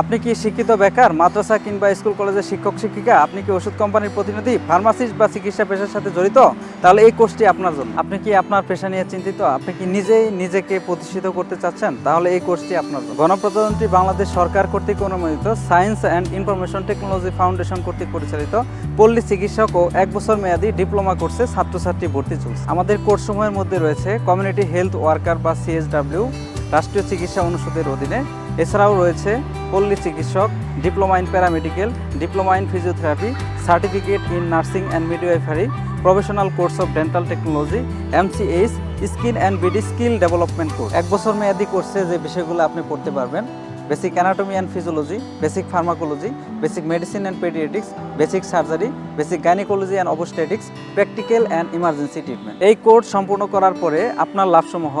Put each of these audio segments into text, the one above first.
আপনি কি শিক্ষিত বেকার, মাদ্রাসা কিংবা স্কুল, কলেজের শিক্ষক, শিক্ষিকা? আপনি কি ওষুধ কোম্পানির প্রতিনিধি, ফার্মাসিস্ট বা চিকিৎসা পেশার সাথে জড়িত? তাহলে এই কোর্সটি আপনার জন্য। আপনি কি আপনার পেশা নিয়ে চিন্তিত? আপনি কি নিজেই নিজেকে প্রতিষ্ঠিত করতে চাচ্ছেন? তাহলে এই কোর্সটি আপনার জন্য। গণপ্রজাতন্ত্রী বাংলাদেশ সরকার কর্তৃক অনুমোদিত science and information technology foundation কর্তৃক পরিচালিত পল্লী চিকিৎসক ও এক বছর মেয়াদী ডিপ্লোমা কোর্সে ছাত্রছাত্রী ভর্তি চলছে। আমাদের কোর্সসমূহের মধ্যে রয়েছে কমিউনিটি হেলথ ওয়ার্কার বা সিএসডাব্লিউ রাষ্ট্রীয় চিকিৎসা অনুষদের অধীনে। এছাড়াও রয়েছে পল্লী চিকিৎসক diploma in paramedical diploma in physiotherapy certificate in nursing and midwifery professional course of dental technology MCH skin and BD skill development course এক বছর মেয়াদি কোর্সে যে বিষয়গুলো আপনি পড়তে পারবেন basic anatomy and physiology basic pharmacology basic medicine and paediatrics basic surgery basic gynaecology and obstetrics practical and emergency treatment এই কোর্স সম্পূর্ণ করার পরে আপনার লাভসমূহ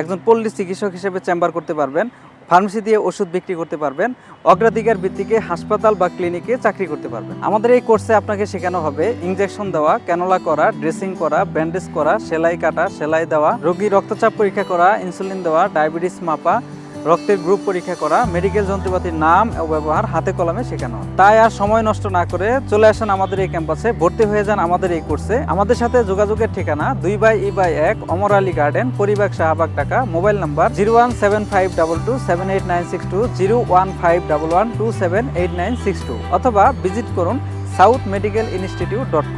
একজন পল্লী চিকিৎসক হিসেবে চেম্বার করতে পারবেন। ফার্মেসি দিয়ে ওষুধ বিক্রি করতে পারবেন, অগ্রাধিকার ভিত্তিকে হাসপাতাল বা ক্লিনিকে চাকরি করতে পারবেন। আমাদের এই কোর্সে আপনাকে শেখানো হবে ইঞ্জেকশন দেওয়া, ক্যানোলা করা, ড্রেসিং করা, ব্যান্ডেজ করা, সেলাই কাটা, সেলাই দেওয়া, রোগী রক্তচাপ পরীক্ষা করা, ইনসুলিন দেওয়া, ডায়াবেটিস মাপা রক্তের গ্রুপ পরীক্ষা করা, মেডিকেল যন্ত্রপাতির নাম ও ব্যবহার হাতে কলমে শেখানো। তাই আর সময় নষ্ট না করে চলে আসেন আমাদের এই ক্যাম্পাসে, ভর্তি হয়ে যান আমাদের এই কোর্সে। আমাদের সাথে যোগাযোগের ঠিকানা দুই বাই ই বাই এক, Amar Ali garden, Paribagh Shahbagh Dhaka, mobile number zero one seven five double two seven eight nine six two, zero one five double one two seven eight nine six two, অথবা visit করুন south medical institute dot com.